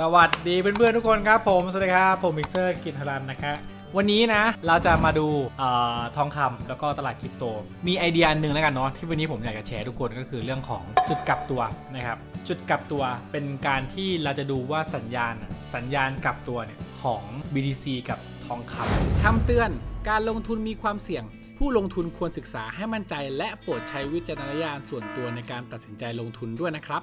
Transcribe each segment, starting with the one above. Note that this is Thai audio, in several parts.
สวัสดีเพื่อนๆทุกคนครับผม สวัสดีครับ ผมมิกเซอร์กิตรันนะคะวันนี้นะเราจะมาดูออทองคำแล้วก็ตลาดคริปโต มีไอเดียอันหนึ่งแล้วกันเนาะที่วันนี้ผมอยากจะแชร์ทุกคนก็คือเรื่องของจุดกลับตัวนะครับ จุดกลับตัวเป็นการที่เราจะดูว่าสัญญาณสัญญาณกลับตัวเนี่ยของ BTC กับทองคำคำเตือนการลงทุนมีความเสี่ยง ผู้ลงทุนควรศึกษาให้มั่นใจ และโปรดใช้วิจารณญาณส่วนตัวในการตัดสินใจลงทุนด้วยนะครับ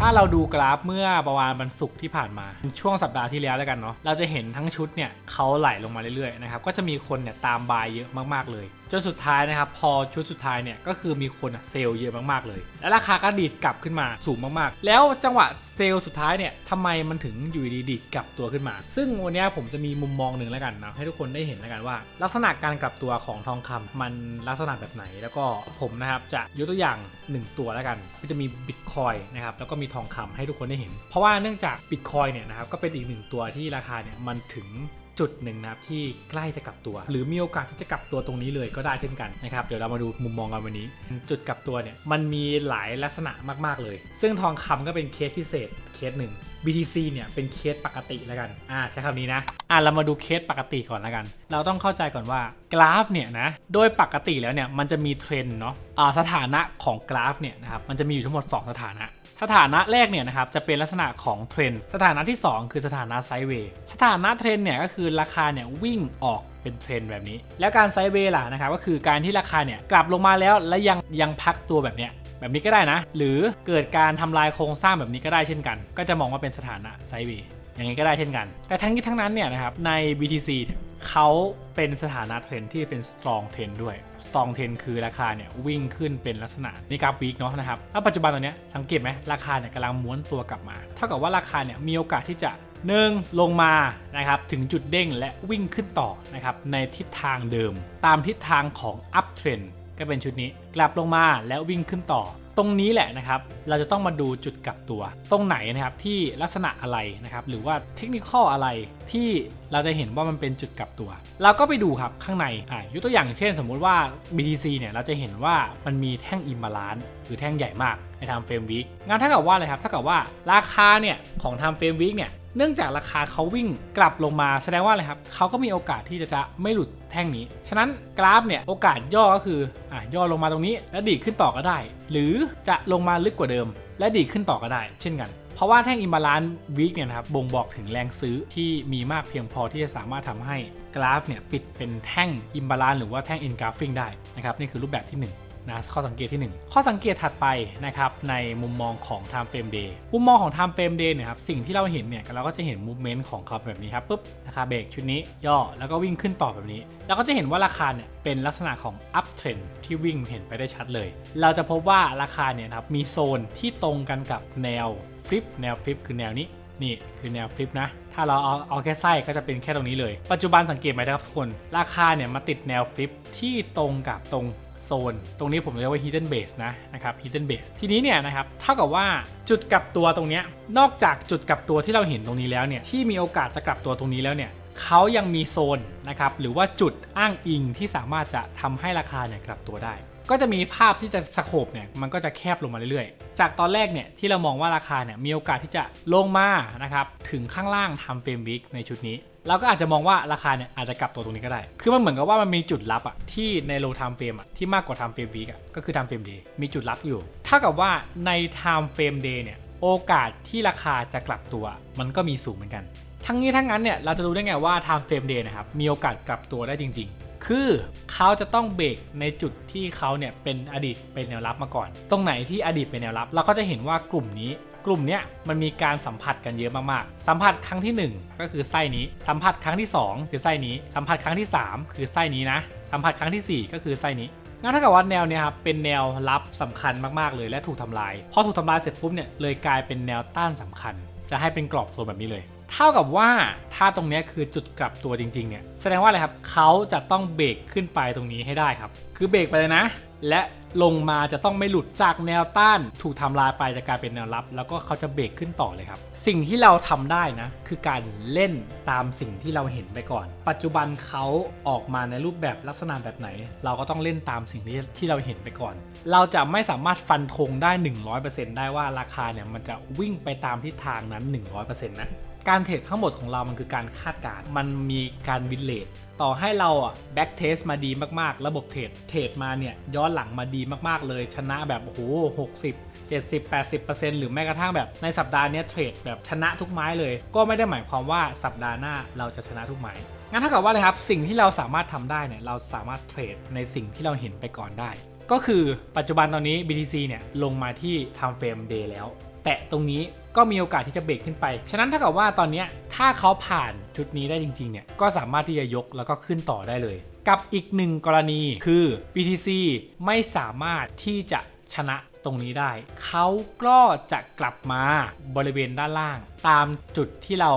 ถ้าเราดูกราฟเมื่อประมาณวันศุกร์ที่ผ่านมา ช่วงสัปดาห์ที่แล้วแล้วกันเนาะเราจะเห็นทั้งชุดเนี่ยเขาไหลลงมาเรื่อยๆนะครับก็จะมีคนเนี่ยตามบายเยอะมากๆเลยจนสุดท้ายนะครับพอชุดสุดท้ายเนี่ยก็คือมีคนเซลล์เยอะมากๆเลย และราคาก็ดีดกลับขึ้นมาสูงมากๆ แล้วจังหวะเซลล์สุดท้ายเนี่ยทำไมมันถึงอยู่ดีดีดกลับตัวขึ้นมา ซึ่งวันนี้ผมจะมีมุมมองหนึ่งแล้วกันนะให้ทุกคนได้เห็นแล้วกันว่า ลักษณะการกลับตัวของทองคำมันลักษณะแบบไหน แล้วก็ผมนะครับจะยกตัวอย่าง 1 ตัวแล้วกันก็จะมีบิตคอยนะครับแล้วก็มีทองคำให้ทุกคนได้เห็น เพราะว่าเนื่องจากบิตคอยเนี่ยนะครับก็เป็นอีกหนึ่งตัวที่ราคาเนี่ยมันถึงจุดหนึ่งนะครับที่ใกล้จะกลับตัว หรือมีโอกาสที่จะกลับตัวตรงนี้เลยก็ได้เช่นกันนะครับเดี๋ยวเรามาดูมุมมองกันวันนี้ จุดกลับตัวเนี่ยมันมีหลายลักษณะมากๆเลย ซึ่งทองคำก็เป็นเคสพิเศษเคสหนึ่ง BTC เนี่ยเป็นเคสปกติแล้วกันอ่าใช้คำนี้นะอ่าเรามาดูเคสปกติก่อนแล้วกัน เราต้องเข้าใจก่อนว่ากราฟเนี่ยนะโดยปกติแล้วเนี่ยมันจะมีเทรนเนาะอ่าสถานะของกราฟเนี่ยนะครับมันจะมีอยู่ทั้งหมด 2 สถานะ สถานะแรกเนี่ยนะครับจะเป็นลักษณะของเทรนสถานะที่ 2 คือสถานะไซด์เวย์สถานะเทรนเนี่ยก็คือราคาเนี่ยวิ่งออกเป็นเทรนแบบนี้ แล้วการไซด์เวย์ล่ะนะครับก็คือการที่ราคาเนี่ยกลับลงมาแล้วและยังยังพักตัวแบบเนี้ยแบบนี้ก็ได้นะ หรือเกิดการทำลายโครงสร้างแบบนี้ก็ได้เช่นกัน ก็จะมองว่าเป็นสถานะไซด์เวย์ อย่างนี้ก็ได้เช่นกัน แต่ทั้งนี้ทั้งนั้นเนี่ยนะครับใน BTC เนี่ยเขาเป็นสถานะเทรนที่เป็น strong trend ด้วย strong trend คือราคาเนี่ยวิ่งขึ้นเป็นลักษณะในกราฟวีคเนาะนะครับแล้วปัจจุบันตอนเนี้ยสังเกตไหมราคาเนี่ยกำลังม้วนตัวกลับมา เท่ากับว่าราคาเนี่ยมีโอกาสที่จะหนึ่งลงมานะครับถึงจุดเด้งและวิ่งขึ้นต่อนะครับในทิศทางเดิม ตามทิศทางของ up trend ก็เป็นชุดนี้กลับลงมาแล้ววิ่งขึ้นต่อ ตรงนี้แหละนะครับ เราจะต้องมาดูจุดกลับตัว ตรงไหนนะครับที่ลักษณะอะไรนะครับ หรือว่าเทคนิคอะไรที่เราจะเห็นว่ามันเป็นจุดกลับตัว เราก็ไปดูครับข้างในอ่ายกตัวอย่างเช่น สมมุติว่า BTC เนี่ยเราจะเห็นว่ามันมีแท่งอิมบาลานซ์หรือแท่งใหญ่มากในทางเฟรมวิกงั้นเท่ากับว่าอะไรครับเท่ากับว่าราคาเนี่ยของทางเฟรมวิกเนี่ย เนื่องจากราคาเขาวิ่งกลับลงมาแสดงว่าอะไรครับเขาก็มีโอกาสที่จะจะไม่หลุดแท่งนี้ ฉะนั้นกราฟเนี่ยโอกาสย่อก็คืออะย่อลงมาตรงนี้ แล้วดีดขึ้นต่อก็ได้ หรือจะลงมาลึกกว่าเดิม และดีดขึ้นต่อก็ได้ เช่นกัน เพราะว่าแท่งอิมบาลานซ์วีคเนี่ยนะครับบ่งบอกถึงแรงซื้อที่มีมากเพียงพอที่จะสามารถทำให้กราฟเนี่ยปิดเป็นแท่งอิมบาลานซ์หรือว่าแท่งอินกราฟิงได้นะครับนี่คือรูปแบบที่ห นะข้อสังเกตที่ 1 ข้อสังเกตถัดไปนะครับในมุมมองของ time frame day มุมมองของ time frame day เนี่ยครับสิ่งที่เราเห็นเนี่ยเราก็จะเห็น movement ของเขาแบบนี้ครับปุ๊บราคาเบรกชุดนี้ย่อแล้วก็วิ่งขึ้นต่อแบบนี้ แล้วก็จะเห็นว่าราคาเนี่ยเป็นลักษณะของ up trend ที่วิ่งเห็นไปได้ชัดเลย เราจะพบว่าราคาเนี่ยครับมีโซนที่ตรงกันกับแนวฟลิปแนวฟลิปคือแนวนี้นี่คือแนวฟลิปนะ ถ้าเราเอาเอาแค่ไส้ก็จะเป็นแค่ตรงนี้เลย ปัจจุบันสังเกตไหมครับทุกคน ราคาเนี่ยมาติดแนวฟลิปที่ตรงกับตรง โซน ตรงนี้ผมเรียกว่า hidden base นะนะครับ hidden base ทีนี้เนี่ยนะครับเท่ากับว่าจุดกลับตัวตรงนี้นอกจากจุดกลับตัวที่เราเห็นตรงนี้แล้วเนี่ยที่มีโอกาสจะกลับตัวตรงนี้แล้วเนี่ยเขายังมีโซนนะครับหรือว่าจุดอ้างอิงที่สามารถจะทำให้ราคาเนี่ยกลับตัวได้ ก็จะมีภาพที่จะสโคบเนี่ยมันก็จะแคบลงมาเรื่อยๆ จากตอนแรกเนี่ยที่เรามองว่าราคาเนี่ยมีโอกาสที่จะลงมานะครับถึงข้างล่างทำเฟรมวิกในชุดนี้ เราก็อาจจะมองว่าราคาเนี่ยอาจจะกลับตัวตรงนี้ก็ได้ คือมันเหมือนกับว่ามันมีจุดลับอะที่ในโลไทม์เฟรมอะที่มากกว่าไทม์เฟรมวิกอะก็คือไทม์เฟรมเดย์มีจุดลับอยู่เท่ากับว่าในไทม์เฟรมเดย์เนี่ยโอกาสที่ราคาจะกลับตัว มันก็มีสูงเหมือนกัน ทั้งนี้ทั้งนั้นเนี่ยเราจะรู้ได้ไงว่า time frame day นะครับมีโอกาสกลับตัวได้จริง ๆ คือเขาจะต้องเบรกในจุดที่เขาเนี่ยเป็นอดีตเป็นแนวรับมาก่อน ตรงไหนที่อดีตเป็นแนวรับ เราก็จะเห็นว่ากลุ่มนี้ กลุ่มเนี้ยมันมีการสัมผัสกันเยอะมากๆ สัมผัสครั้งที่ 1 ก็คือไส้นี้ สัมผัสครั้งที่ 2 คือไส้นี้ สัมผัสครั้งที่ 3 คือไส้นี้นะ สัมผัสครั้งทีสี่4 ก็คือไส้นี้งั้นถ้ากับว่าแนวเนี้ยครับเป็นแนวรับสำคัญมากๆเลยและถูกทำลาย พอถูกทำลายเสร็จปุ๊บเนี่ยเลยกลายเป็นแนวต้านสำคัญ จะให้เป็นกรอบโซนแบบนี้เลย เท่ากับว่าถ้าตรงเนี้ยคือจุดกลับตัวจริงๆเนี่ยแสดงว่าอะไรครับเขาจะต้องเบรกขึ้นไปตรงนี้ให้ได้ครับ คือเบรกไปเลยนะ และลงมาจะต้องไม่หลุดจากแนวต้านถูกทำลายไปจะกลายเป็นแนวรับ แล้วก็เขาจะเบรกขึ้นต่อเลยครับ สิ่งที่เราทำได้นะคือการเล่นตามสิ่งที่เราเห็นไปก่อน ปัจจุบันเขาออกมาในรูปแบบลักษณะแบบไหน เราก็ต้องเล่นตามสิ่งที่ที่เราเห็นไปก่อน เราจะไม่สามารถฟันธงได้ 100%ได้ว่าราคาเนี่ยมันจะวิ่งไปตามทิศทางนั้น 100%นะ การเทรดทั้งหมดของเรามันคือการคาดการณ์มันมีการวินเลทต่อให้เราอะแบ็กเทสมาดีมากๆ ระบบเทรดเทรดมาเนี่ยย้อนหลังมาดีมากๆเลยชนะแบบโอ้โห60 70 80หรือแม้กระทั่งแบบในสัปดาห์นี้เทรดแบบชนะทุกไม้เลย ก็ไม่ได้หมายความว่าสัปดาห์หน้าเราจะชนะทุกไม้งั้นเท่ากับว่าเลยครับสิ่งที่เราสามารถทำได้เนี่ยเราสามารถเทรดในสิ่งที่เราเห็นไปก่อนได้ ก็คือปัจจุบันตอนนี้ BTC เนี่ยลงมาที่ time frame day แล้ว แตะตรงนี้ก็มีโอกาสที่จะเบรกขึ้นไป ฉะนั้นเท่ากับว่าตอนนี้ถ้าเขาผ่านชุดนี้ได้จริงๆ เนี่ย ก็สามารถที่จะยกแล้วก็ขึ้นต่อได้เลย กับอีกหนึ่งกรณีคือ BTC ไม่สามารถที่จะชนะตรงนี้ได้ เขาก็จะกลับมาบริเวณด้านล่าง ตามจุดที่เรา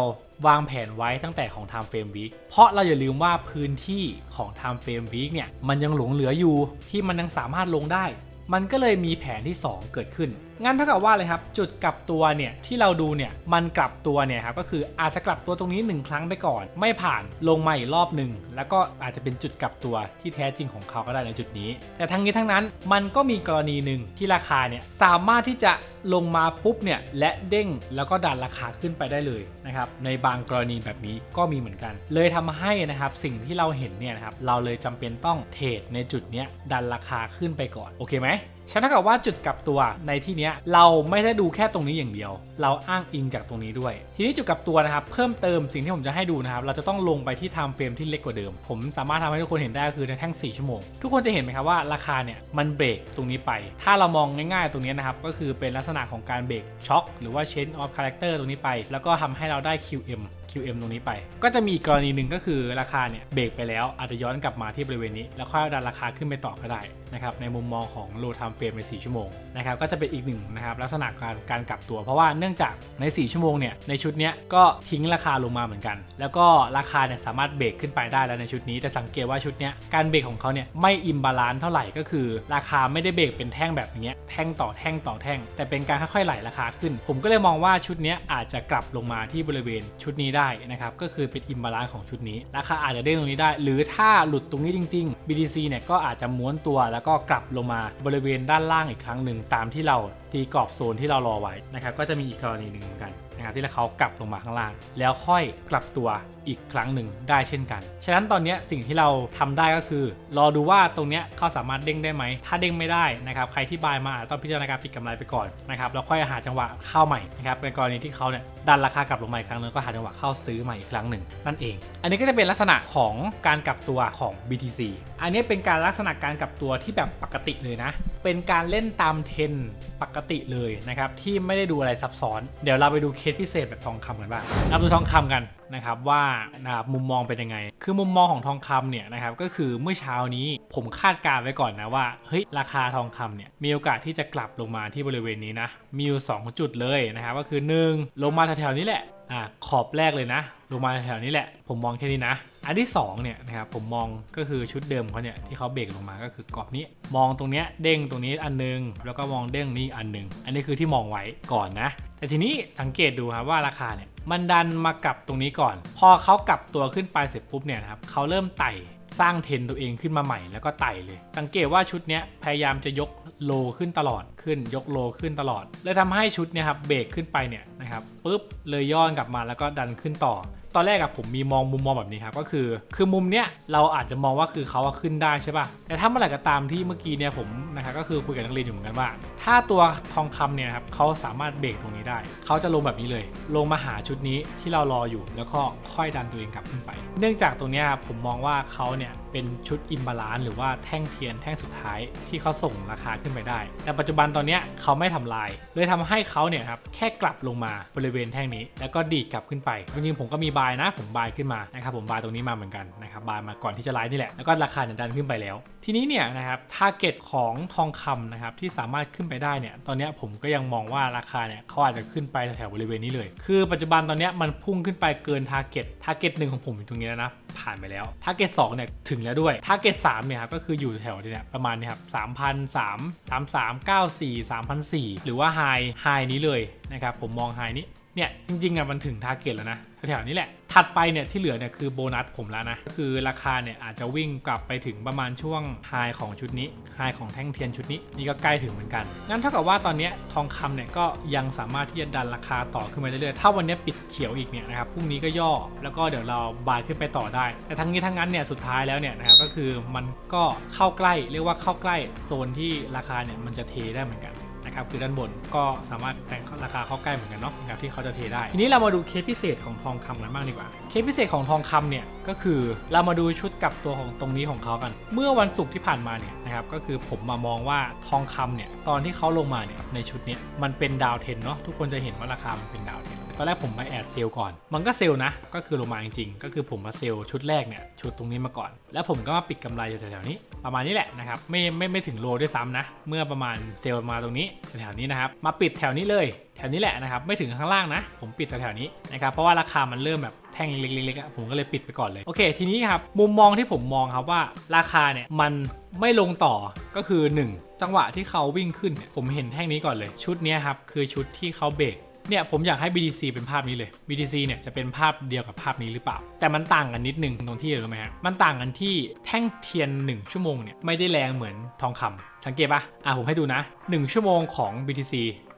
วางแผนไว้ตั้งแต่ของ Time Frame Week เพราะเราอย่าลืมว่าพื้นที่ของ Time Frame Week เนี่ย มันยังหลงเหลืออยู่ที่มันยังสามารถลงได้ มันก็เลยมีแผนที่ 2 เกิดขึ้น งั้นเท่ากับว่าเลยครับ จุดกลับตัวเนี่ยที่เราดูเนี่ยมันกลับตัวเนี่ยครับก็คืออาจจะกลับตัวตรงนี้ 1 ครั้งไปก่อน ไม่ผ่านลงมาอีกรอบหนึ่งแล้วก็อาจจะเป็นจุดกลับตัวที่แท้จริงของเขาก็ได้ในจุดนี้ แต่ทั้งนี้ทั้งนั้นมันก็มีกรณีหนึ่งที่ราคาเนี่ยสามารถที่จะลงมาปุ๊บเนี่ยและเด้งแล้วก็ดันราคาขึ้นไปได้เลยนะครับในบางกรณีแบบนี้ก็มีเหมือนกัน เลยทำให้นะครับสิ่งที่เราเห็นเนี่ยนะครับเราเลยจำเป็นต้องเทรดในจุดเนี้ยดันราคาขึ้นไปก่อนโอเคไหม ฉะนั้นเกับว่าจุดกลับตัวในที่นี้เราไม่ได้ดูแค่ตรงนี้อย่างเดียว เราอ้างอิงจากตรงนี้ด้วย ทีนี้จุดกลับตัวนะครับเพิ่มเติมสิ่งที่ผมจะให้ดูนะครับเราจะต้องลงไปที่ไทม์เฟรมที่เล็กกว่าเดิม ผมสามารถทำให้ทุกคนเห็นได้ก็คือในแท่ง 4 ชั่วโมง ทุกคนจะเห็นไหมครับว่าราคาเนี่ยมันเบรกตรงนี้ไป ถ้าเรามองง่ายๆตรงนี้นะครับก็คือเป็นลักษณะของการเบรกช็อคหรือว่า change of character ตรงนี้ไป แล้วก็ทำให้เราได้ QM QM ตรงนี้ไป ก็จะมีอีกกรณีหนึ่งก็คือราคาเนี่ยเบรกไปแล้วอาจจะย้อนกลับมาที่บริเวณนี้ แล้วค่อยดันราคาขึ้นไปต่อก็ได้นะครับในมุมมองของ low time frame ใน 4 ชั่วโมงนะครับก็จะเป็นอีกหนึ่งนะครับลักษณะการการกลับตัว เพราะว่าเนื่องจากใน 4 ชั่วโมงเนี่ยในชุดนี้ก็ทิ้งราคาลงมาเหมือนกัน แล้วก็ราคาเนี่ยสามารถเบรกขึ้นไปได้แล้วในชุดนี้แต่สังเกตว่าชุดนี้การเบรกของเขาเนี่ยไม่อิมบาลานซ์เท่าไหร่ก็คือ ราคาไม่ได้เบรกเป็นแท่งแบบนี้แท่งต่อแท่งต่อแท่ง แต่เป็นการค่อยๆไหลราคาขึ้น ผมก็เลยมองว่าชุดนี้อาจจะกลับลงมาที่บริเวณชุดนี้ได้นะครับก็คือเป็นอิมบาลานซ์ของชุดนี้ราคาอาจจะเด้งตรงนี้ได้ หรือถ้าหลุดตรงนี้จริง ๆ BTC เนี่ยก็อาจจะม้วนตัวแล้วก็กลับลงมาบริเวณด้านล่างอีกครั้งหนึ่งตามที่เราตีกรอบโซนที่เรารอไว้นะครับก็จะมีอีกกรณีหนึ่งเหมือนกัน นะครับที่เขากลับลงมาข้างล่าง แล้วค่อยกลับตัวอีกครั้งหนึ่งได้เช่นกัน ฉะนั้นตอนนี้สิ่งที่เราทำได้ก็คือ รอดูว่าตรงนี้เขาสามารถเด้งได้ไหม ถ้าเด้งไม่ได้นะครับใครที่บายมาอาจจะต้องพิจารณาการปิดกำไรไปก่อนนะครับแล้วค่อยหาจังหวะเข้าใหม่นะครับในกรณีที่เขาเนี่ยดันราคากลับลงมาอีกครั้งหนึงก็หาจังหวะเข้าซื้อใหม่อีกครั้งหนึ่งนั่นเอง อันนี้ก็จะเป็นลักษณะของการกลับตัวของ BTC อันนี้เป็นการลักษณะการกลับตัวที่แบบปกติเลยนะ เป็นการเล่นตามเทรนปกติเลยนะครับที่ไม่ได้ดูอะไรซับซ้อน เดี๋ยวเราไปดูเคสพิเศษแบบทองคำกันบ้างเราดูทองคำกันนะครับว่านะครับมุมมองเป็นยังไง คือมุมมองของทองคำเนี่ยนะครับก็คือเมื่อเช้านี้ผมคาดการณ์ไว้ก่อนนะว่าเฮ้ยราคาทองคำเนี่ยมีโอกาสที่จะกลับลงมาที่บริเวณนี้นะมีอยู่สองจุดเลยนะครับก็คือ 1 ลงมาแถวๆนี้แหละ อ่าขอบแรกเลยนะลงมาแถวนี้แหละ ผมมองแค่นี้นะ อันที่2เนี่ยนะครับผมมองก็คือชุดเดิมเขาเนี่ยที่เขาเบรกลงมาก็คือกรอบนี้ มองตรงเนี้ยเด้งตรงนี้อันนึง แล้วก็มองเด้งนี้อันนึง อันนี้คือที่มองไว้ก่อนนะ แต่ทีนี้สังเกตดูครับว่าราคาเนี่ยมันดันมากลับตรงนี้ก่อน พอเขากลับตัวขึ้นไปเสร็จปุ๊บเนี่ยนะครับเขาเริ่มไต่สร้างเทนตัวเองขึ้นมาใหม่แล้วก็ไต่เลย สังเกตว่าชุดเนี้ยพยายามจะยกโลขึ้นตลอดขึ้นยกโลขึ้นตลอดเลยทำให้ชุดเนี่ยครับเบรกขึ้นไปเนี่ย นะครับปุ๊บเลยย้อนกลับมาแล้วก็ดันขึ้นต่อ ตอนแรกอะผมมีมองมุมมองแบบนี้ครับก็คือ คือมุมเนี้ยเราอาจจะมองว่าคือเขาอะขึ้นได้ใช่ป่ะแต่ถ้าเมื่อไหร่ก็ตามที่เมื่อกี้เนี่ยผมนะครับก็คือคุยกับนักเรียนอยู่เหมือนกันว่า ถ้าตัวทองคำเนี่ยครับเขาสามารถเบรกตรงนี้ได้เขาจะลงแบบนี้เลย ลงมาหาชุดนี้ที่เรารออยู่ แล้วก็ค่อยดันตัวเองกลับขึ้นไป เนื่องจากตรงเนี้ยครับผมมองว่าเขาเนี่ย เป็นชุดอิมบาลานหรือว่าแท่งเทียนแท่งสุดท้ายที่เขาส่งราคาขึ้นไปได้ แต่ปัจจุบันตอนนี้เขาไม่ทำลาย เลยทำให้เขาเนี่ยครับแค่กลับลงมาบริเวณแท่งนี้ แล้วก็ดีดกลับขึ้นไปจริงๆผมก็มีบายนะ ผมบายขึ้นมานะครับผมบายตรงนี้มาเหมือนกันนะครับบายมาก่อนที่จะไลฟ์นี่แหละแล้วก็ราคาเนี่ยดันขึ้นไปแล้ว ทีนี้เนี่ยนะครับทาร์เก็ตของทองคำนะครับที่สามารถขึ้นไปได้เนี่ยตอนนี้ผมก็ยังมองว่าราคาเนี่ยเขาอาจจะขึ้นไปแถวๆบริเวณนี้เลย คือปัจจุบันตอนนี้มันพุ่งขึ้นไปเกินทาร์เก็ตทาร์เก็ตหนึ่งของผมอยู่ตรงนี้แล้วนะผ่านไปแล้วทาร์เก็ตสองเนี่ยถึงแล้วด้วย ทาร์เก็ตสามเนี่ยครับก็คืออยู่แถวเนี่ยประมาณเนี่ยครับสามพันสามสามสามเก้าสี่สามพันสี่หรือว่าไฮไฮนี้เลยนะครับผมมองไฮนี้เนี่ยจริงๆอะมันถึงทาร์เก็ตแล้วนะ แถวๆนี้แหละ ถัดไปเนี่ยที่เหลือเนี่ยคือโบนัสผมแล้วนะ คือราคาเนี่ยอาจจะวิ่งกลับไปถึงประมาณช่วงไฮของชุดนี้ไฮของแท่งเทียนชุดนี้นี่ก็ใกล้ถึงเหมือนกัน งั้นเท่ากับว่าตอนนี้ทองคำเนี่ยก็ยังสามารถที่จะดันราคาต่อขึ้นไปเรื่อยๆ ถ้าวันนี้ปิดเขียวอีกเนี่ยนะครับพรุ่งนี้ก็ย่อแล้วก็เดี๋ยวเราบายขึ้นไปต่อได้ แต่ทั้งนี้ทั้งนั้นเนี่ยสุดท้ายแล้วเนี่ยนะครับก็คือมันก็เข้าใกล้เรียกว่าเข้าใกล้โซนที่ราคาเนี่ยมันจะเทได้เหมือนกัน นะครับคือด้านบนก็สามารถแต่งราคาเข้าใกล้เหมือนกันเนาะนะครับที่เขาจะเทได้ ทีนี้เรามาดูเคสพิเศษของทองคำกันบ้างดีกว่า เคสพิเศษของทองคำเนี่ยก็คือเรามาดูชุดกลับตัวของตรงนี้ของเขากัน เมื่อวันศุกร์ที่ผ่านมาเนี่ยนะครับก็คือผมมามองว่าทองคำเนี่ยตอนที่เขาลงมาเนี่ยในชุดเนี้ยมันเป็นดาวเทนเนาะทุกคนจะเห็นว่าราคามันเป็นดาวเทน ตอนแรกผมมาแอดเซลก่อน มันก็เซลนะ ก็คือลงมาจริงๆ ก็คือผมมาเซลชุดแรกเนี่ยชุดตรงนี้มาก่อน แล้วผมก็มาปิดกำไรอยู่แถวๆนี้ ประมาณนี้แหละนะครับไม่ไม่ไม่ถึงโลด้วยซ้ำนะ เมื่อประมาณเซลมาตรงนี้แถวๆนี้นะครับมาปิดแถวนี้เลยแถวนี้แหละนะครับไม่ถึงข้างล่างนะ ผมปิดแถวๆนี้นะครับเพราะว่าราคามันเริ่มแบบแท่งเล็กๆๆผมก็เลยปิดไปก่อนเลยโอเค ทีนี้ครับมุมมองที่ผมมองครับว่าราคาเนี่ยมันไม่ลงต่อก็คือ 1 จังหวะที่เขาวิ่งขึ้นเนี่ยผมเห็นแท่งนี้ก่อนเลย ชุดนี้ครับคือชุดที่เขาเบรก เนี่ยผมอยากให้ BTC เป็นภาพนี้เลย BTC เนี่ยจะเป็นภาพเดียวกับภาพนี้หรือเปล่า แต่มันต่างกันนิดนึงตรงที่รู้ไหมฮะมันต่างกันที่แท่งเทียน 1 ชั่วโมงเนี่ยไม่ได้แรงเหมือนทองคำสังเกตปะอะผมให้ดูนะ 1 ชั่วโมงของ BTC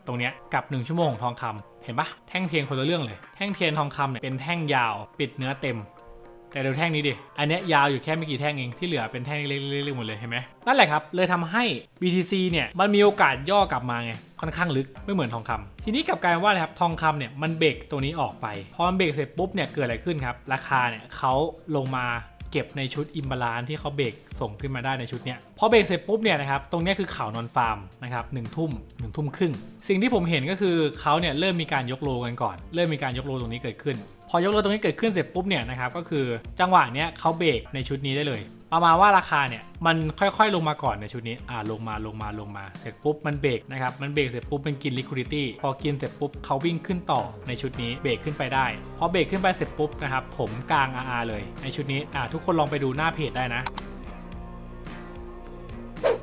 ตรงเนี้ยกับ 1 ชั่วโมงของทองคำเห็นปะแท่งเทียนคนละเรื่องเลยแท่งเทียนทองคำเนี่ยเป็นแท่งยาวปิดเนื้อเต็มแต่ดูแท่งนี้ดิ อันเนี้ยยาวอยู่แค่ไม่กี่แท่งเอง ที่เหลือเป็นแท่งเล็กๆๆหมดเลยเห็นไหมนั่นแหละครับ เลยทำให้ BTC เนี่ย มันมีโอกาสย่อกลับมาไง ค่อนข้างลึกไม่เหมือนทองคำทีนี้กับการว่าครับทองคำเนี่ยมันเบรกตัวนี้ออกไป พอมันเบรกเสร็จปุ๊บเนี่ยเกิดอะไรขึ้นครับ ราคาเนี่ยเขาลงมาเก็บในชุดอิมบาลานที่เขาเบรกส่งขึ้นมาได้ในชุดเนี้ยพอเบรกเสร็จปุ๊บเนี่ยนะครับตรงนี้คือข่าวนอนฟาร์มนะครับหนึ่งทุ่มหนึ่งทุ่มครึ่ง สิ่งที่ผมเห็นก็คือเขาเนี่ยเริ่มมีการยกโลกันก่อน เริ่มมีการยกโลตรงนี้เกิดขึ้น พอยกโลตรงนี้เกิดขึ้นเสร็จปุ๊บเนี่ยนะครับก็คือจังหวะเนี้ยเขาเบรกในชุดนี้ได้เลยประมาณว่าราคาเนี่ยมันค่อยๆลงมาก่อนในชุดนี้อ่าลงมาลงมาลงมาเสร็จปุ๊บมันเบรกนะครับมันเบรกเสร็จปุ๊บมันกิน liquidity พอกินเสร็จปุ๊บเขาวิ่งขึ้นต่อในชุดนี้เบรกขึ้นไปได้พอเบรกขึ้นไปเสร็จปุ๊บนะครับผมกลาง RR เลยในชุดนี้อ่าทุกคนลองไปดูหน้าเพจได้นะ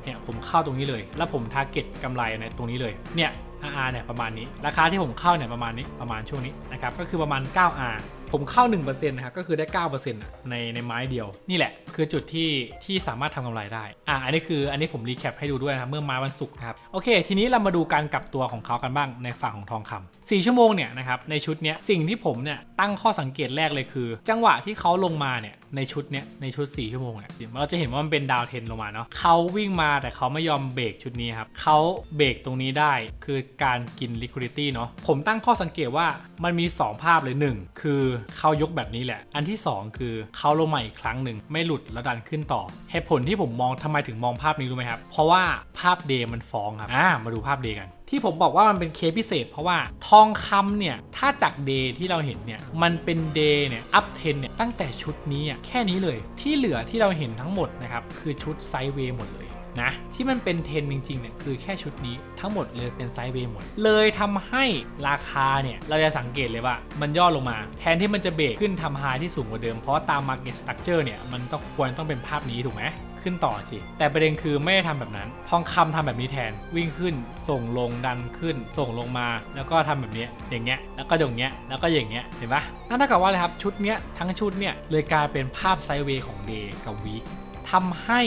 เนี่ยผมเข้าตรงนี้เลย แล้วผมทาร์เก็ตกำไรในตรงนี้เลยเนี่ย RR เนี่ยประมาณนี้ ราคาที่ผมเข้าเนี่ยประมาณนี้ประมาณช่วงนี้นะครับก็คือประมาณ 9R ผมเข้า 1%นะครับก็คือได้9%อะในในไม้เดียว นี่แหละ คือจุดที่ที่สามารถทำกำไรได้ อะอันนี้คืออันนี้ผมรีแคปให้ดูด้วยนะครับเมื่อม้วันศุกร์นะครับโอเค ทีนี้เรามาดูการกลับตัวของเขากันบ้างในฝั่งของทองคำ4ชั่วโมงเนี่ยนะครับในชุดเนี้ยสิ่งที่ผมเนี่ยตั้งข้อสังเกตแรกเลยคือ จังหวะที่เขาลงมาเนี่ยในชุดเนี้ยในชุด 4 ชั่วโมงเนี่ยเดี๋ยวเราจะเห็นว่ามันเป็นดาวเทนลงมาเนาะเขาวิ่งมาแต่เขาไม่ยอมเบรกชุดนี้ครับเขาเบรกตรงนี้ได้คือการกิน liquidity เนาะผมตั้งข้อสังเกตว่ามันมี 2 ภาพเลย 1 คือเขายกแบบนี้แหละ อันที่ 2 คือเขาลงมาอีกครั้งหนึ่งไม่หลุดแล้วดันขึ้นต่อเหตุผลที่ผมมองทำไมถึงมองภาพนี้รู้ไหมครับ เพราะว่าภาพเดย์มันฟ้องครับอ่ามาดูภาพเดย์กัน ที่ผมบอกว่ามันเป็นเคพิเศษ เพราะว่าทองคำเนี่ยถ้าจากเดย์ที่เราเห็นเนี่ยมันเป็นเดย์เนี่ยอัพเทนเนี่ยตั้งแต่ชุดนี้อะแค่นี้เลยที่เหลือที่เราเห็นทั้งหมดนะครับคือชุดไซด์เวย์หมดเลย นะที่มันเป็นเทนจริงๆเนี่ยคือแค่ชุดนี้ทั้งหมดเลยเป็นไซด์เวย์หมด เลยทำให้ราคาเนี่ยเราจะสังเกตเลยว่ามันย่อลงมา แทนที่มันจะเบรกขึ้นทำไฮที่สูงกว่าเดิมเพราะตาม Market Structure เนี่ยมันต้องควรต้องเป็นภาพนี้ถูกไหมขึ้นต่อสิ แต่ประเด็นคือไม่ได้ทำแบบนั้น ทองคำทำแบบนี้แทน วิ่งขึ้น ส่งลงดันขึ้น ส่งลงมา แล้วก็ทำแบบนี้ อย่างเงี้ย แล้วก็อย่างเงี้ย แล้วก็อย่างเงี้ย เห็นปะนั่นเท่ากับว่าอะไรครับ ชุดเนี้ยทั้งชุดเนี่ยเลยกลายเป็นภาพไซด์เวย์ของเดย์กับวีคทำให้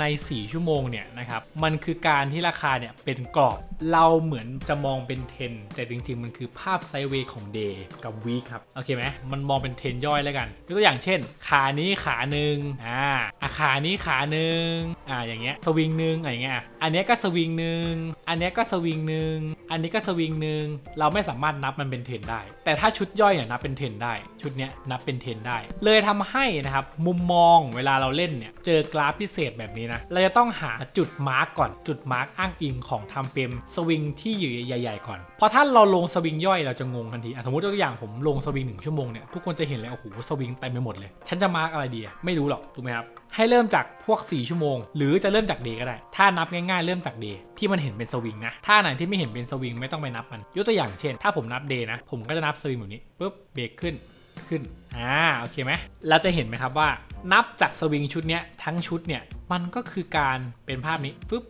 ใน 4 ชั่วโมงเนี่ยนะครับมันคือการที่ราคาเนี่ยเป็นกรอบเราเหมือนจะมองเป็นเทนแต่จริง ๆ มันคือภาพไซเวย์ของ day กับ week ครับโอเคไหมมันมองเป็นเทนย่อยแล้วกันยกตัวอย่างเช่น ขานี้ขาหนึ่งอ่าอะขานี้ขาหนึ่งอ่าอย่างเงี้ยสวิงหนึ่งอะไรเงี้ยอันนี้ก็สวิงหนึ่งอันนี้ก็สวิงหนึ่งอันนี้ก็สวิงหนึ่งเราไม่สามารถนับมันเป็นเทนได้ แต่ถ้าชุดย่อยเนี่ยนับเป็นเทนได้ ชุดเนี้ยนับเป็นเทนได้ เลยทำให้นะครับมุมมองเวลาเราเล่นเนี่ยเจอกราฟพิเศษแบบนี้นะ เราจะต้องหาจุดมาร์กก่อน จุดมาร์กอ้างอิงของทำเป็นสวิงที่อยู่ใหญ่ๆก่อนเพราะถ้าเราลงสวิงย่อยเราจะงงทันทีสมมติตัวอย่างผมลงสวิงหนึ่งชั่วโมงเนี่ยทุกคนจะเห็นเลยโอ้โหสวิงเต็มไปหมดเลย ฉันจะมาร์กอะไรดีอะไม่รู้หรอกถูกไหมครับให้เริ่มจากพวก 4 ชั่วโมง หรือจะเริ่มจากเดย์ก็ได้ ถ้านับง่ายๆ เริ่มจากเดย์ที่มันเห็นเป็นสวิงนะ ถ้าไหนที่ไม่เห็นเป็นสวิงไม่ต้องไปนับมัน ยกตัวอย่างเช่น ถ้าผมนับเดย์นะ ผมก็จะนับสวิงแบบนี้ปุ๊บเบรกขึ้น ขึ้น อ่า โอเคไหมเราจะเห็นไหมครับว่า นับจากสวิงชุดเนี้ยทั้งชุดเนี่ย มันก็คือการเป็นภาพนี้ปุ๊บ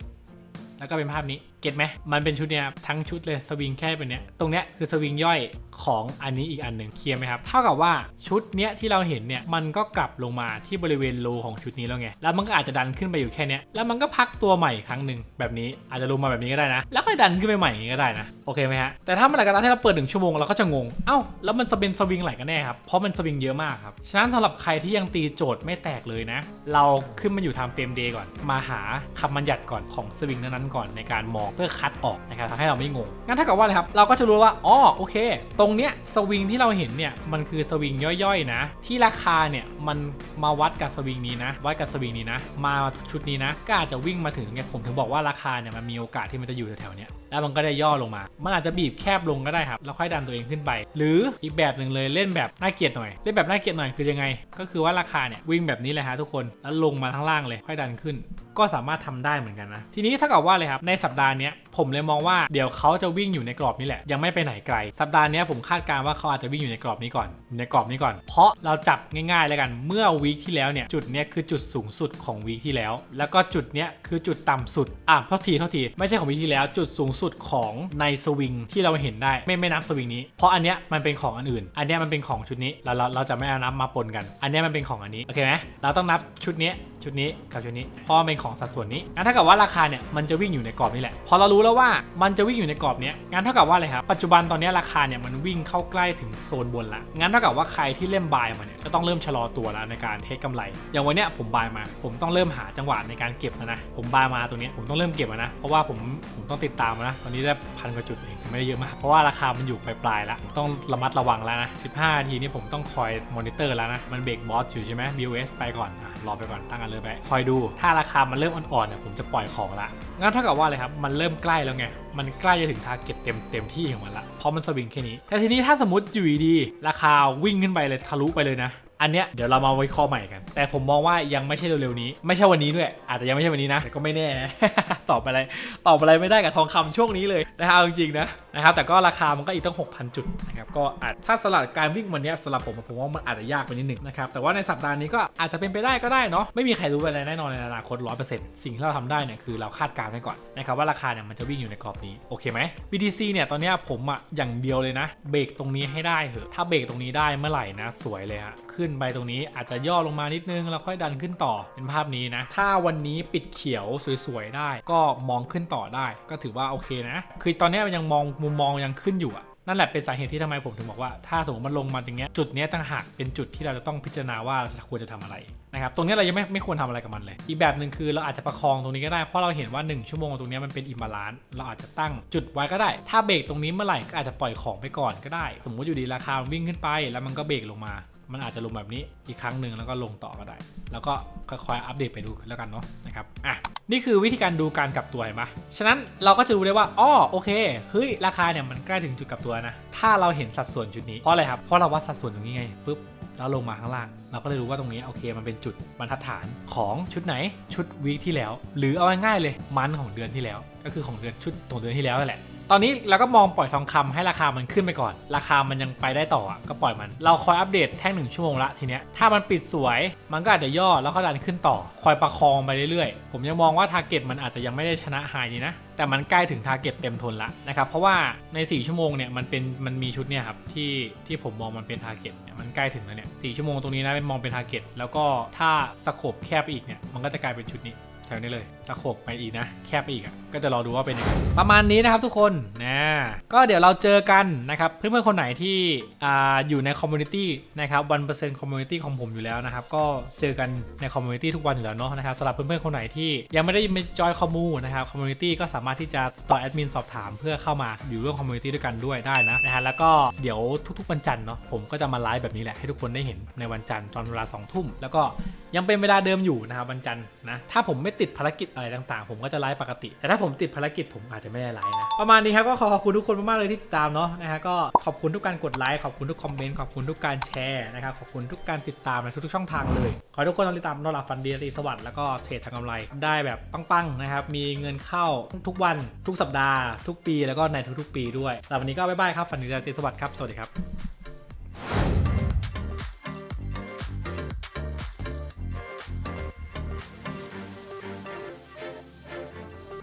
แล้วก็เป็นภาพนี้ ก็ตไหมมันเป็นชุดเนี้ยทั้งชุดเลยสวิงแค่เป็นเนี้ยตรงเนี้ยคือสวิงย่อยของอันนี้อีกอันหนึ่งเคลียร์ไหมครับเท่ากับว่าชุดเนี้ยที่เราเห็นเนี่ยมันก็กลับลงมาที่บริเวณโลของชุดนี้แล้วไงแล้วมันก็อาจจะดันขึ้นไปอยู่แค่เนี้ยแล้วมันก็พักตัวใหม่ครั้งหนึ่งแบบนี้อาจจะลงมาแบบนี้ก็ได้นะ แล้วค่อยดันขึ้นไปใหม่อย่างนี้ก็ได้นะโอเคไหมฮะแต่ถ้ามื่อไหร่ก็ตามที่เราเปิดหนึ่งชั่วโมงเราก็จะงงเอ้าแล้วมันจะเป็นสวิงไหนกันแน่ครับเพราะมันสวิงเยอะมากครับฉะนั้นสำหรับใครที่ยังตีโจทย์ไม่แตกเลยนะ เราขึ้นมาอยู่ทำเฟรมเดย์ก่อน มาหาคำบัญญัติก่อนของสวิงนั้นๆก่อนในการมองเพื่อคัดออกนะครับทำให้เราไม่งง งั้นถ้ากับว่าเลยครับ เราก็จะรู้ว่า อ๋อ โอเค ตรงเนี้ยสวิงที่เราเห็นเนี่ย มันคือสวิงย่อยๆ นะ ที่ราคาเนี่ย มันมาวัดกับสวิงนี้นะ วัดกับสวิงนี้นะ มาชุดนี้นะ ก็อาจจะวิ่งมาถึงเนี่ย ผมถึงบอกว่าราคาเนี่ย มันมีโอกาสที่มันจะอยู่แถวๆเนี้ยแล้วมันก็จะย่อลงมา มันอาจจะบีบแคบลงก็ได้ครับ แล้วค่อยดันตัวเองขึ้นไป หรืออีกแบบหนึ่งเลยเล่นแบบน่าเกลียดหน่อย เล่นแบบน่าเกลียดหน่อยคือยังไง ก็คือว่าราคาเนี่ยวิ่งแบบนี้เลยฮะทุกคน แล้วลงมาข้างล่างเลยค่อยดันขึ้น ก็สามารถทำได้เหมือนกันนะ ทีนี้ถ้ากับว่าเลยครับ ในสัปดาห์นี้ผมเลยมองว่าเดี๋ยวเขาจะวิ่งอยู่ในกรอบนี้แหละ ยังไม่ไปไหนไกล สัปดาห์นี้ผมคาดการณ์ว่าเขาอาจจะวิ่งอยู่ในกรอบนี้ก่อน ในกรอบนี้ก่อน เพราะเราจับง่ายๆแล้วกัน เมื่อวีคที่แล้วเนี่ยจุดเนี้ยคือจุดสูงสุดของวีคที่แล้ว แล้วก็จุดเนี้ยคือจุดต่ำสุดอะเท่าทีเท่าทีไม่ใช่ของวีคที่แล้วจุดสูงสุดของในสวิงที่เราเห็นได้ไม่ไม่นับสวิงนี้ เพราะอันเนี้ยมันเป็นของอันอื่น อันเนี้ยมันเป็นของชุดนี้เราเราเราจะไม่เอานับมาปนกัน อันเนี้ยมันเป็นของอันนี้โอเคไหมเราต้องนับชุดนี้ชุดนี้กับชุดนี้เพราะมันเป็นของสัดส่วนนี้งั้นเท่ากับว่าราคาเนี่ยมันจะวิ่งอยู่ในกรอบนี้แหละพอเรารู้แล้วว่ามันจะวิ่งอยู่ในกรอบเนี้ยงั้นเท่ากับว่าอะไรครับปัจจุบันตอนนี้ราคาเนี่ยมันวิ่งเข้าใกล้ถึงโซนบนละงั้นเท่ากับว่าใครที่เล่นบายมาเนี่ยจะต้องเริ่มชะลอตัวแล้วในการเทคกำไร อย่างวันเนี้ยผมบายมา ผมต้องเริ่มหาจังหวะในการเก็บนะผมบายมาตรงนี้ผมต้องเริ่มเก็บนะเพราะว่าผมผมต้องติดตามแนะ ตอนนี้ได้พันกว่าจุดเองไม่ได้เยอะมาก เพราะว่าราคามันอยู่ปลายๆแล้วต้องระมัดระวังแล้วนะ15นาทีนี้ผมต้องคอยมอนิเตอร์แล้วนะ มันเบรกบอสอยู่ใช่ไหม BOS ไปก่อนอะรอไปก่อนตั้งกันเลยไป คอยดู ถ้าราคามันเริ่มอ่อนๆเนี่ยผมจะปล่อยของละงั้นเท่ากับว่าอะไรครับ มันเริ่มใกล้แล้วไง มันใกล้จะถึงทาร์เก็ตเต็มเต็มที่ของมันละเพราะมันสวิงแค่นี้ แต่ทีนี้ถ้าสมมติอยู่ดีๆราคาวิ่งขึ้นไปเลยทะลุไปเลยนะ อันเนี้ยเดี๋ยวเรามาวิเคราะห์ใหม่กัน แต่ผมมองว่ายังไม่ใช่เร็วๆนี้ ไม่ใช่วันนี้ด้วย อาจจะยังไม่ใช่วันนี้นะแต่ก็ไม่แน่ ตอบอะไรตอบอะไรไม่ได้กับทองคำช่วงนี้เลยนะครับจริงๆนะนะครับแต่ก็ราคามันก็อีกต้อง6,000 จุดนะครับก็อาจถ้าสลับการวิ่งวันนี้สำหรับผมผมว่ามันอาจจะยากไปนิดหนึ่งนะครับแต่ว่าในสัปดาห์นี้ก็อาจจะเป็นไปได้ก็ได้เนาะไม่มีใครรู้อะไรแน่นอนในอนาคต100%สิ่งที่เราทำได้เนี่ยคือเราคาดการณ์ไว้ก่อนนะครับว่าราคาเนี่ยมันจะวิ่งอยู่ในกรอบนี้โอเคไหม BTC เนี่ยตอนนี้ผมอะอย่างเดียวเลยนะเบรกตรงนี้ให้ได้เถอะถ้าเบรกตรงนี้ได้เมื่อไหร่นะสวยเลยฮะขึ้นไปตรงนี้ อาจจะย่อลงมานิดนึงแล้วค่อยดันขึ้นต่อเป็นภาพนี้นะ ถ้าวันนี้ปิดเขียวสวยๆได้ ก็มองขึ้นต่อได้ ก็ถือว่าโอเคนะ คือตอนนี้ยมันยังมองมุมมองยังขึ้นอยู่อะนั่นแหละเป็นสาเหตุที่ทำไมผมถึงบอกว่าถ้าสมมติมันลงมาตรงเนี้ยจุดเนี้ยต่างหากเป็นจุดที่เราจะต้องพิจารณาว่าเราจะควรจะทำอะไรนะครับตรงนี้เรายังไม่ไม่ควรทำอะไรกับมันเลย อีกแบบหนึ่งคือเราอาจจะประคองตรงนี้ก็ได้เพราะเราเห็นว่า 1 ชั่วโมงตรงนี้มันเป็นอิมบาลานซ์เราอาจจะตั้งจุดไว้ก็ได้ ถ้าเบรกตรงนี้เมื่อไหร่ก็อาจจะปล่อยของไปก่อนก็ได้ สมมติอยู่ดีราคาวิ่งขึ้นไปแล้วมันก็เบรกลงมา มันอาจจะลงแบบนี้อีกครั้งหนึ่งแล้วก็ลงต่อก็ได้ แล้วก็ค่อยๆอัปเดตไปดูแล้วกันเนาะนะครับอะนี่คือวิธีการดูการกลับตัวเห็นปะฉะนั้นเราก็จะรู้ได้ว่าอ้อโอเคเฮ้ยราคาเนี่ยมันใกล้ถึงจุดกลับตัวนะ ถ้าเราเห็นสัดส่วนจุดนี้เพราะอะไรครับเพราะเราวัดสัดส่วนตรงนี้ไงปุ๊บแล้วลงมาข้างล่าง เราก็เลยรู้ว่าตรงนี้โอเคมันเป็นจุดบรรทัดฐานของชุดไหนชุดวีคที่แล้ว หรือเอาง่ายๆเลยมันของเดือนที่แล้ว ก็คือของเดือนชุดของเดือนที่แล้วนั่นแหละ ตอนนี้เราก็มองปล่อยทองคำให้ราคามันขึ้นไปก่อน ราคามันยังไปได้ต่ออะก็ปล่อยมัน เราคอยอัปเดตแท่งหนึ่งชั่วโมงละทีเนี้ยถ้ามันปิดสวยมันก็อาจจะย่อแล้วก็ดันขึ้นต่อ คอยประคองไปเรื่อยๆ ผมยังมองว่าทาร์เก็ตมันอาจจะยังไม่ได้ชนะไฮนี้นะแต่มันใกล้ถึงทาร์เก็ตเต็มทนละนะครับเพราะว่าใน 4 ชั่วโมงเนี่ยมันเป็นมันมีชุดเนี่ยครับที่ที่ผมมองมันเป็นทาร์เก็ตเนี่ยมันใกล้ถึงแล้วเนี่ยสชั่วโมงตรงนี้นะเป็นมองเป็นทาร์เก็ตแล้วก็ถ้าสโคปแคบอีกเนี่ยมันก็จะกลายเป็นชุดนี้ แถวนี้เลยจะโขกไปอีกนะ แคบไปอีกอะก็จะรอดูว่าเป็นยังไงประมาณนี้นะครับทุกคนนะก็เดี๋ยวเราเจอกันนะครับ เพื่อนๆคนไหนที่อ่าอยู่ในคอมมูนิตี้นะครับวันเปอร์เซ็นต์คอมมูนิตี้ของผมอยู่แล้วนะครับ ก็เจอกันในคอมมูนิตี้ทุกวันอยู่แล้วเนาะนะครับสำหรับเพื่อนๆคนไหนที่ยังไม่ได้มาจอยคอมมูนะครับคอมมูนิตี้ก็สามารถที่จะต่อแอดมินสอบถามเพื่อเข้ามาอยู่ร่วมคอมมูนิตี้ด้วยกันด้วยได้นะนะฮะแล้วก็เดี๋ยวทุกๆวันจันทร์เนาะผมก็จะมาไลฟ์แบบนี้แหละให้ทุกคนได้เห็นในวันจันทร์ตอนเวลาสองทุ่มแล้วก็ยังเป็นเวลาเดิมอยู่นะครับวันจันทร์นะถ้าผมไม่ติดภารกิจอะไรต่างๆ ผมก็จะไลฟ์ปกติ แต่ถ้าผมติดภารกิจผมอาจจะไม่ได้ไลฟ์นะ ประมาณนี้ครับก็ขอขอบคุณทุกคนมากๆเลยที่ติดตามเนาะนะฮะก็ขอบคุณทุกการกดไลค์ขอบคุณทุกคอมเมนต์ขอบคุณทุกการแชร์นะครับขอบคุณทุกการติดตามในทุกๆช่องทางเลย ขอให้ทุกคนติดตามนอนหลับฝันดีรีสวัสดิ์แล้วก็เทรดทางกำไรได้แบบปังๆนะครับมีเงินเข้าทุกๆวันทุกสัปดาห์ ทุกปีแล้วก็ในทุกๆ ปีด้วยแต่วันนี้ก็บ๊ายบายครับฝันดีราตรีสวัสดิ์ครับสวัสดีครับ